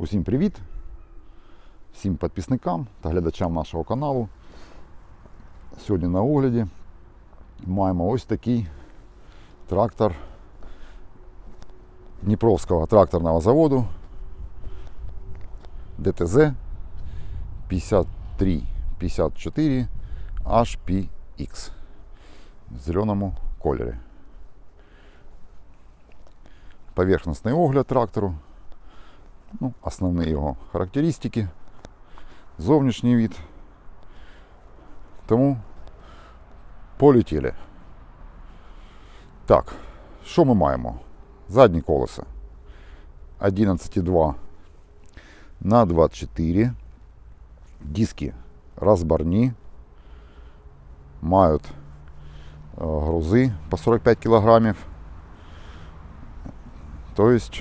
Усім привіт! Всім підписникам та глядачам нашого каналу. Сьогодні на огляді маємо ось такий трактор Дніпровського тракторного заводу ДТЗ 5354 HPX в зеленому кольорі. Поверхностний огляд трактору ну, основні його характеристики, зовнішній від. Тому полетіли. Так, що ми маємо? Задні колеса 11,2 на 24. Диски розборні. Мають е, грузи по 45 кілограмів. Тобто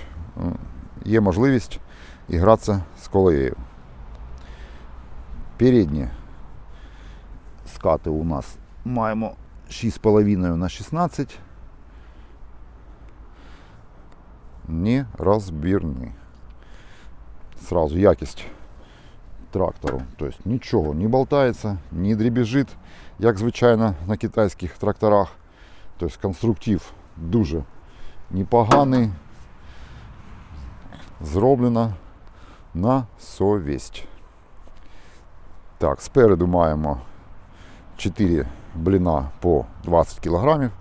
є можливість гратися з колеєю. Передні скати у нас маємо 6,5 на 16. Не. Сразу якість трактору. Тобто нічого не болтається, не дребіжить, як звичайно на китайських тракторах. Тобто конструктив дуже непоганий. Зроблено на совість. Так, спереду маємо 4 бліна по 20 кг,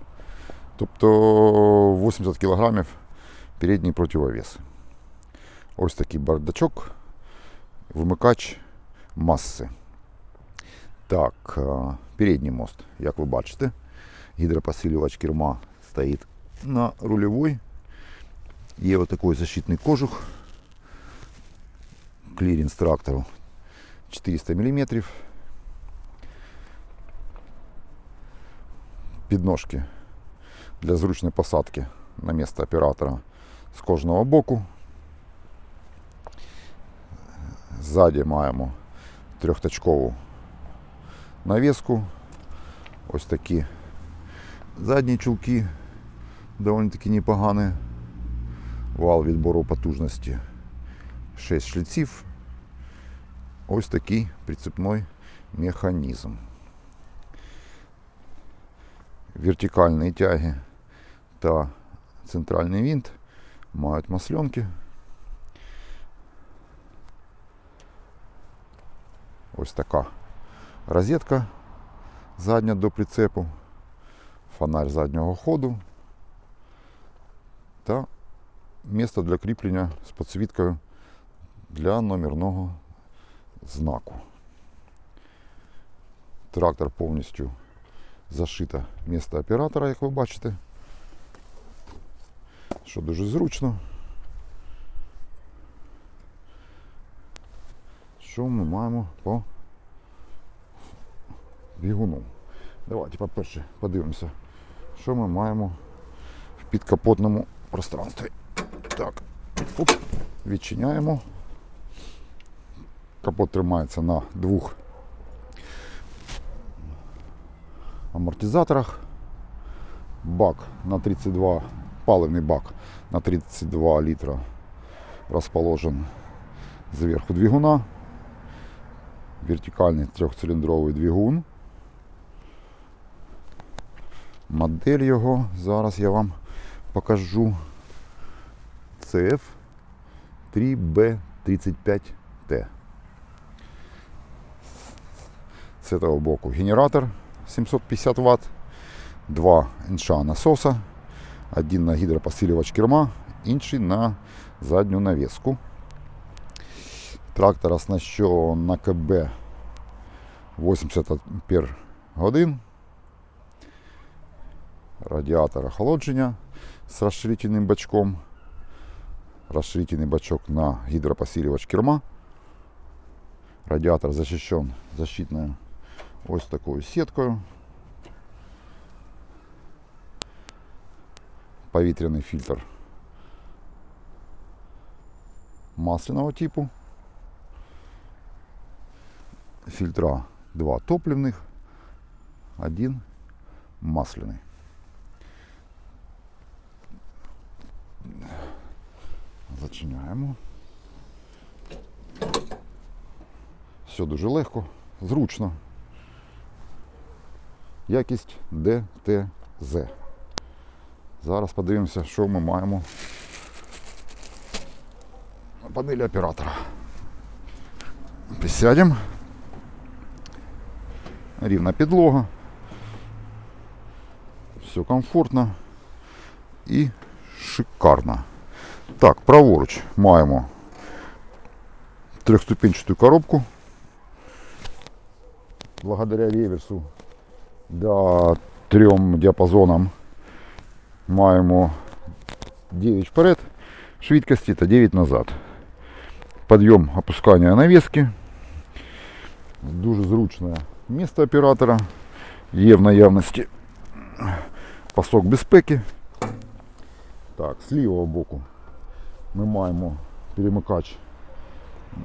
тобто 80 кг передній противовес. Ось такий бардачок, вимикач маси. Так, е, передній мост, як ви бачите, гідропосилювач керма стоїть на рульовій. Є отакий защитний кожух. Клірінс трактору 400 мм. Підножки для зручної посадки на місце оператора з кожного боку. Ззаді маємо трьохточкову навіску. Ось такі задні чулки доволі таки непогані. Вал відбору потужності 6 шліців. Ось такий прицепний механізм. Вертикальні тяги та центральний винт мають масленки. Ось така розетка задня до прицепу, фонарь заднього ходу та місце для кріплення з підсвіткою для номерного знаку. Трактор повністю зашито місце оператора, як ви бачите, що дуже зручно. Що ми маємо по двигуну? Давайте, по-перше, подивимося, що ми маємо в підкапотному пространстві. Так, оп, відчиняємо. Капот тримається на двох амортизаторах. Бак на 32, паливний бак на 32 літра розположен зверху двигуна. Вертикальний трьохциліндровий двигун. Модель його зараз я вам покажу. CF 3B35T. З цього боку генератор 750 Вт, два інша насоса, один на гідропосилювач керма, інший на задню навіску. Трактор оснащен на КБ 80 ампер годин. Радіатор охолодження з розширительним бачком. Расширительный бачок на гидропосиливач керма. Радиатор защищен защитной ось такой сеткою. Повітряний фильтр масляного типу. Фильтра два топливных, один масляный. Зачиняємо. Все дуже легко, зручно. Якість ДТЗ. Зараз подивимося, що ми маємо на панелі оператора. Присядемо. Рівна підлога. Все комфортно і шикарно. Так, праворуч маємо трьохступенчату коробку. Благодаря реверсу до трьом діапазонам маємо 9 вперед швидкості та 9 назад. Підйом опускання навіски. Дуже зручне місце оператора. Є в наявності пасок безпеки. Так, з лівого боку ми маємо перемикач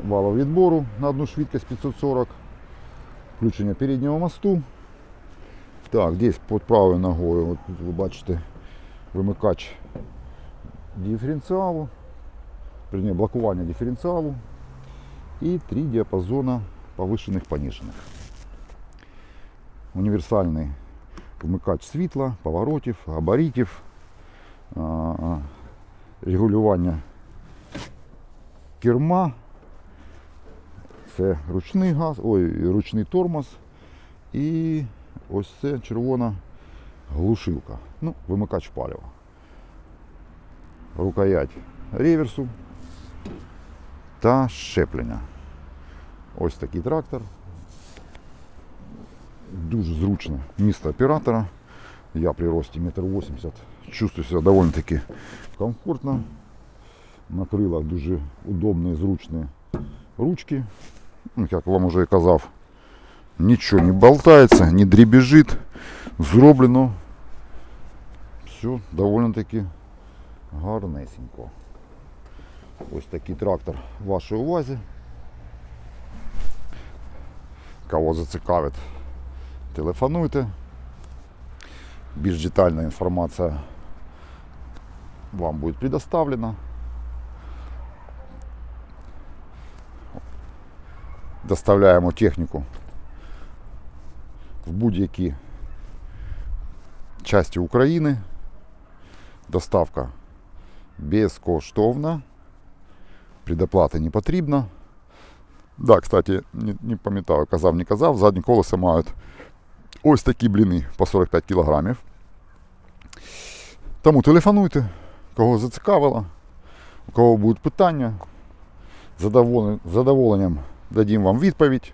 валу відбору на одну швидкость 540. Включення переднього мосту. Так, десь під правою ногою, от тут ви бачите, вимикач диференціалу, вернее, блокування диференціалу і три діапазона повишених понижених. Універсальний вмикач світла, поворотів, габаритів, регулювання керма. Це ручний газ, ой, ручний тормоз і ось це червона глушилка. Ну, вимикач палива. Рукоять реверсу та щеплення. Ось такий трактор. Дуже зручне місце оператора. Я при рості 1,80 м чувствую себе доволі таки комфортно. На крилах дуже удобні і зручні ручки. Ну, як вам уже і казав, нічого не болтається, не дребіжить. Зроблено все доволі таки гарнесенько. Ось такий трактор в вашій увазі. Кого зацікавить, телефонуйте. Більш детальна інформація вам буде предоставлена. Доставляємо техніку в будь-які часті України. Доставка безкоштовна. Предоплати не потрібно. Да, кстати, не, не пам'ятаю, казав, не казав, задні колеса мають ось такі бліни по 45 кілограмів. Тому телефонуйте, кого зацікавило, у кого будуть питання. Задоволенням дадім вам відповідь.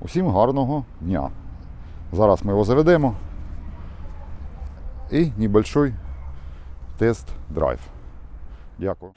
Усім гарного дня. Зараз ми його заведемо. І небольшой тест-драйв. Дякую.